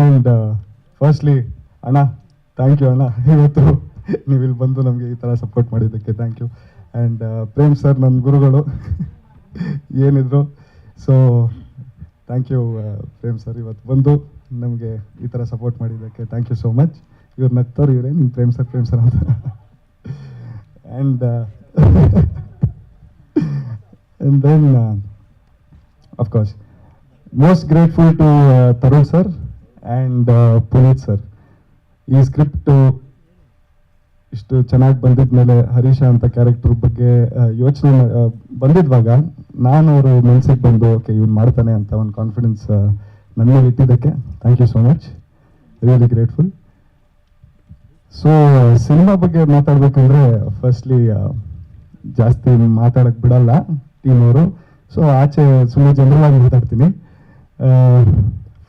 And firstly ಅಣ್ಣ thank you ಅಣ್ಣ. ಇವತ್ತು ನೀವು ಇಲ್ಲಿ ಬಂದು ನಮಗೆ ಈ ಥರ ಸಪೋರ್ಟ್ ಮಾಡಿದ್ದಕ್ಕೆ thank you and Prem sir ನನ್ನ ಗುರುಗಳು ಏನಿದ್ರು. So thank you Prem sir ಇವತ್ತು ಬಂದು ನಮಗೆ ಈ ಥರ ಸಪೋರ್ಟ್ ಮಾಡಿದ್ದಕ್ಕೆ ಥ್ಯಾಂಕ್ ಯು ಸೋ ಮಚ್ ಇವ್ರು ನಗ್ತವ್ರು ಇವರೇ ನಿಮ್ಮ ಪ್ರೇಮ್ ಸರ್ ಪ್ರೇಮ್ ಸರ್ ಅಂತ. And and then of course most grateful to Tarun uh, Tarun Puneeth sir. ಈ ಸ್ಕ್ರಿಪ್ಟು ಇಷ್ಟು ಚೆನ್ನಾಗಿ ಬಂದಿದ್ಮೇಲೆ ಹರೀಶ ಅಂತ ಕ್ಯಾರೆಕ್ಟರ್ ಬಗ್ಗೆ ಯೋಚನೆ ಬಂದಿದ್ವಾಗ ನಾನು ಅವರು ಮನಸ್ಸಿಗೆ ಬಂದು, ಓಕೆ, ಇವ್ನು ಮಾಡ್ತಾನೆ ಅಂತ ಒಂದು ಕಾನ್ಫಿಡೆನ್ಸ್ ನನ್ನ ಮೇಲೆ ಇಟ್ಟಿದ್ದಕ್ಕೆ thank you so much really grateful so cinema ಬಗ್ಗೆ ಮಾತಾಡ್ಬೇಕಂದ್ರೆ ಫಸ್ಟ್ಲಿ ಜಾಸ್ತಿ ಮಾತಾಡಕ್ ಬಿಡಲ್ಲ ಟೀಮ್ ಅವರು. ಸೊ ಆಚೆ ಸುಮ್ಮನೆ ಜನರಲ್ ಆಗಿ ಮಾತಾಡ್ತೀನಿ.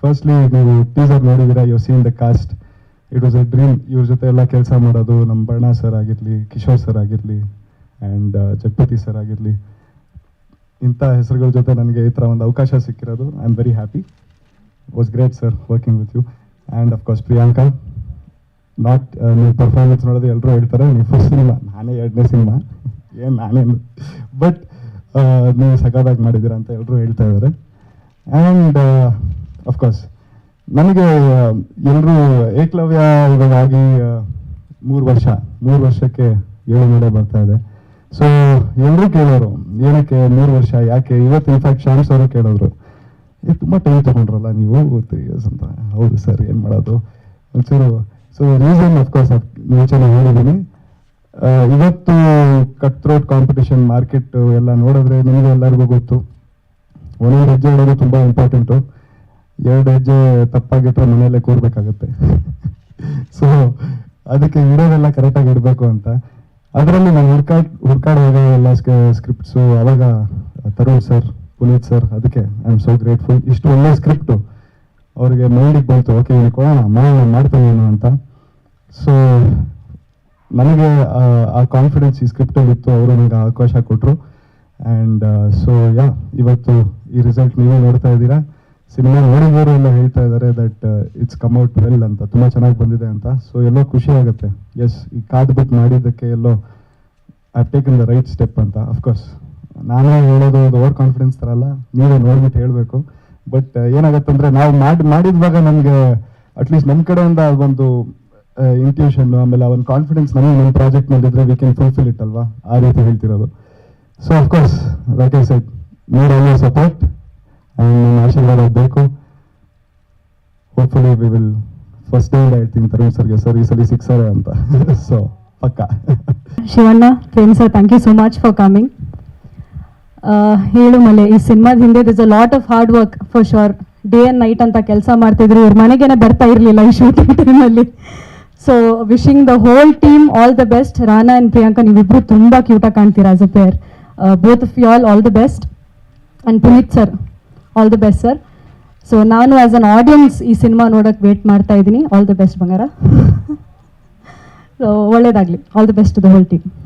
ಫಸ್ಟ್ಲಿ ನೀವು teaser ನೋಡಿದಿರಾ you seen the cast it was a dream ಇವ್ರ ಜೊತೆ ಎಲ್ಲ ಕೆಲಸ ಮಾಡೋದು ನಮ್ಮ ಬಣ್ಣ ಸರ್ ಆಗಿರಲಿ, ಕಿಶೋರ್ ಸರ್ ಆಗಿರಲಿ ಆ್ಯಂಡ್ ಜಗಪತಿ ಸರ್ ಆಗಿರಲಿ. ಇಂಥ ಹೆಸರುಗಳ ಜೊತೆ ನನಗೆ ಈ ಥರ ಒಂದು ಅವಕಾಶ ಸಿಕ್ಕಿರೋದು. I am very happy was great sir working with you and of course Priyanka not ನೀವು ಪರ್ಫಾರ್ಮೆನ್ಸ್ ನೋಡೋದು ಎಲ್ಲರೂ ಹೇಳ್ತಾರೆ, ನೀವು ಫಸ್ಟ್ ಸಿನಿಮಾ ನಾನೇ ಎರಡನೇ ಸಿನಿಮಾ ಏನು ನಾನೇ ಬಟ್ ನೀವು ಸಖತ್ತಾಗಿ ಮಾಡಿದ್ದೀರಾ ಅಂತ ಎಲ್ಲರೂ ಹೇಳ್ತಾ ಇದ್ದಾರೆ. ಆ್ಯಂಡ್ ಅಫ್ಕೋರ್ಸ್ ನನಗೆ ಎಲ್ಲರೂ ಏಕಲವ್ಯ ಇವಾಗಿ ಮೂರು ವರ್ಷ, ಮೂರು ವರ್ಷಕ್ಕೆ ಏಳು ಮೇಲೆ ಬರ್ತಾ ಇದೆ. ಸೊ ಎಲ್ಲರೂ ಕೇಳೋರು, ಏನಕ್ಕೆ ಮೂರು ವರ್ಷ, ಯಾಕೆ? ಇವತ್ತು ಇನ್ಫ್ಯಾಕ್ಟ್ ಶಾಮ್ಸ್ ಅವರು ಕೇಳೋರು ಏ, ತುಂಬ ಟೈಮ್ ತೊಗೊಂಡ್ರಲ್ಲ ನೀವು? ತ್ರೀ ಇಯರ್ಸ್ ಅಂತ. ಹೌದು ಸರ್ ಏನು ಮಾಡೋದು? ಒಂಚೂರು ಸೊ ರೀಸನ್ ಅಫ್ಕೋರ್ಸ್ ಮುಂಚೆನೇ ಹೇಳಿದ್ದೀನಿ. ಇವತ್ತು ಕಟ್ ಥ್ರೋಟ್ ಕಾಂಪಿಟೇಷನ್ ಮಾರ್ಕೆಟ್ ಎಲ್ಲ ನೋಡಿದ್ರೆ ನಿಮಗೆ ಎಲ್ಲರಿಗೂ ಗೊತ್ತು. ಒಂದೊಂದು ಹೆಜ್ಜೆ ಇಡೋದು ತುಂಬ ಇಂಪಾರ್ಟೆಂಟು ಎರಡು ಹೆಜ್ಜೆ ತಪ್ಪಾಗಿಟ್ರೆ ಮನೆಯಲ್ಲೇ ಕೂರ್ಬೇಕಾಗತ್ತೆ. ಸೊ ಅದಕ್ಕೆ ಇಡೋದೆಲ್ಲ ಕರೆಕ್ಟಾಗಿ ಇಡಬೇಕು ಅಂತ. ಅದರಲ್ಲಿ ನಾನು ಹುಡ್ಕಾಡ್ ಹುಡ್ಕಾಡುವಾಗ ಎಲ್ಲ ಸ್ಕ್ರಿಪ್ಟ್ಸು ಅವಾಗ ತರುಣ್ ಸರ್, ಪುನೀತ್ ಸರ್, ಅದಕ್ಕೆ ಐ ಆಮ್ ಸೋ ಗ್ರೇಟ್ಫುಲ್ ಇಷ್ಟು ಒಳ್ಳೆ ಸ್ಕ್ರಿಪ್ಟು ಅವ್ರಿಗೆ ಮೈಂಡಿಗೆ ಬಂತು. ಓಕೆ ಇವ್ನಿಗೆ ಕೊಡೋಣ ಮಾಡೋಣ ಮಾಡ್ತೇನೆ ಏನು ಅಂತ. ಸೊ ನನಗೆ, ಆ- ಆ ಕಾನ್ಫಿಡೆನ್ಸ್ ಈ ಸ್ಕ್ರಿಪ್ಟಲ್ಲಿ ಇತ್ತು. ಅವರು ನನಗೆ ಅವಕಾಶ ಕೊಟ್ಟರು ಆ್ಯಂಡ್ ಸೊ ಯಾ ಇವತ್ತು ಈ ರಿಸಲ್ಟ್ ನೀವೇ ನೋಡ್ತಾ ಇದ್ದೀರಾ. ಸಿನಿಮಾ ನೋಡಿದವರು ಎಲ್ಲ ಹೇಳ್ತಾ ಇದ್ದಾರೆ that it's come out well ಅಂತ. ತುಂಬ ಚೆನ್ನಾಗಿ ಬಂದಿದೆ ಅಂತ. ಸೊ ಎಲ್ಲೋ ಖುಷಿ ಆಗುತ್ತೆ. ಎಸ್ ಈ ಕಾದ್ಬಿಟ್ಟು ಮಾಡಿದ್ದಕ್ಕೆ ಎಲ್ಲೋ I taken the right step ಅಂತ. ಅಫ್ಕೋರ್ಸ್ ನಾನೇ ಹೇಳೋದು ಅದು ಓವರ್ ಕಾನ್ಫಿಡೆನ್ಸ್ ತರಲ್ಲ ನೀವೇ ನೋಡ್ಬಿಟ್ಟು ಹೇಳಬೇಕು. ಬಟ್ ಏನಾಗತ್ತಂದ್ರೆ ನಾವು ಮಾಡಿ, ಮಾಡಿದ್ವಾಗ ನಮಗೆ ಅಟ್ಲೀಸ್ಟ್ ನಮ್ಮ ಕಡೆಯಿಂದ ಒಂದು ಇಂಟ್ಯೂಷನ್ ಆಮೇಲೆ ಒಂದು ಕಾನ್ಫಿಡೆನ್ಸ್ ನಮಗೆ ನಮ್ಮ ಪ್ರಾಜೆಕ್ಟ್ ನೋಡಿದ್ರೆ ವಿ ಕ್ಯಾನ್ ಫುಲ್ಫಿಲ್ ಇಟ್ ಅಲ್ವಾ? ಆ ರೀತಿ ಹೇಳ್ತಿರೋದು. So of course like I set ನೋಡ್ ಆಲ್ ಸಪೋರ್ಟ್ ನಿಮ್ಮ ಆಶೀರ್ವಾದ ಬೇಕು. Hopefully we will first day ಹೇಳ್ತೀನಿ ತರುಣ್ ಸರ್ಗೆ ಸರ್ ಈ ಸಲ ಸಿಕ್ಸರೆ ಅಂತ. ಸೊ ಪಕ್ಕ. Shivanna Prem sir thank you so much for coming ಹೇಳು ಮಲೆ, ಈ ಸಿನಿಮಾದ ಹಿಂದೆ this a lot of hard work for sure day and night ಅಂತ ಕೆಲಸ ಮಾಡ್ತಿದ್ರು. ಇವ್ರ ಮನೆಗೇನೆ ಬರ್ತಾ ಇರಲಿಲ್ಲ ಈ ಶೂಟಿಂಗ್ ಟೈಮಲ್ಲಿ so wishing the whole team all the best Rana and Priyanka ನೀವಿಬ್ಬರು ತುಂಬ ಕ್ಯೂಟಾಗಿ ಕಾಣ್ತೀರಾ as a pair both of you all all the best and Puneeth sir all the best sir so ನಾನು ಆಸ್ ಅನ್ ಆಡಿಯನ್ಸ್ ಈ cinema ನೋಡೋಕೆ wait ಮಾಡ್ತಾ ಇದ್ದೀನಿ. All the best ಬಂಗಾರ. So ಒಳ್ಳೇದಾಗಲಿ. All the best the whole team